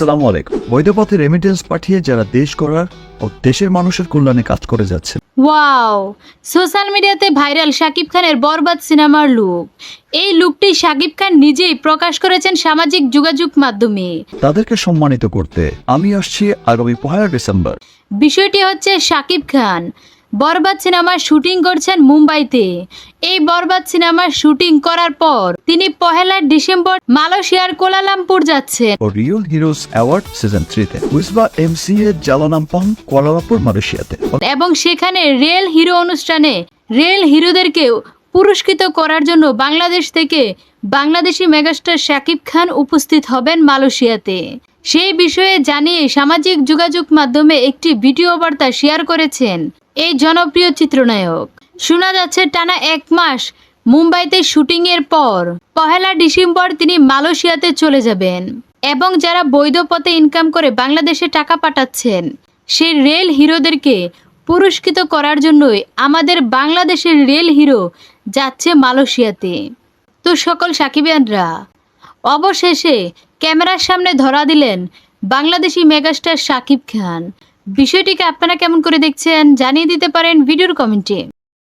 আসসালামু আলাইকুম। বৈধ পথে রেমিটেন্স পাঠিয়ে যারা দেশ করার ও দেশের মানুষের কল্যাণে কাজ করে যাচ্ছে ওয়াও! সোশ্যাল মিডিয়াতে ভাইরাল শাকিব খানের বরবাদ সিনেমার লুক। এই লুকটি শাকিব খান নিজেই প্রকাশ করেছেন সামাজিক যোগাযোগ মাধ্যমে। তাদেরকে সম্মানিত করতে আমি আসছি আগামী পহেলা ডিসেম্বর। বিষয়টি হচ্ছে শাকিব খান। বরবাদ সিনেমার শুটিং করছেন মুম্বাইতে। এই বরবাদ সিনেমার শুটিং করার পর তিনি পহেলা ডিসেম্বর মালয়েশিয়ার কোলালামপুর যাচ্ছেন। রিয়েল হিরোজ অ্যাওয়ার্ড সিজন থ্রিতে উইসবা এমসি এর জালানাম্পং কোয়ালালামপুর মালয়েশিয়াতে। এবং সেখানে রেল হিরো অনুষ্ঠানে রেল হিরোদেরকেও পুরস্কৃত করার জন্য বাংলাদেশ থেকে বাংলাদেশি মেগাস্টার শাকিব খান উপস্থিত হবেন মালয়েশিয়াতে। সেই বিষয়ে জানিয়ে সামাজিক যোগাযোগ মাধ্যমে একটি ভিডিও বার্তা শেয়ার করেছেন এই জনপ্রিয় চিত্রনায়ক। শোনা যাচ্ছে টানা এক মাস মুম্বাইতে শুটিংয়ের পর। পহেলা ডিসেম্বর তিনি মালয়েশিয়াতে চলে যাবেন এবং যারা বৈধ পথে ইনকাম করে বাংলাদেশে টাকা পাঠাচ্ছেন, সেই রেল হিরোদেরকে পুরস্কৃত করার জন্যই আমাদের বাংলাদেশের রেল হিরো যাচ্ছে মালয়েশিয়াতে। তো সকল সাকিবিয়ানরা অবশেষে ক্যামেরার সামনে ধরা দিলেন বাংলাদেশি মেগাস্টার শাকিব খান। বিষয়টিকে আপনারা কেমন করে দেখছেন জানিয়ে দিতে পারেন ভিডিওর কমেন্টে।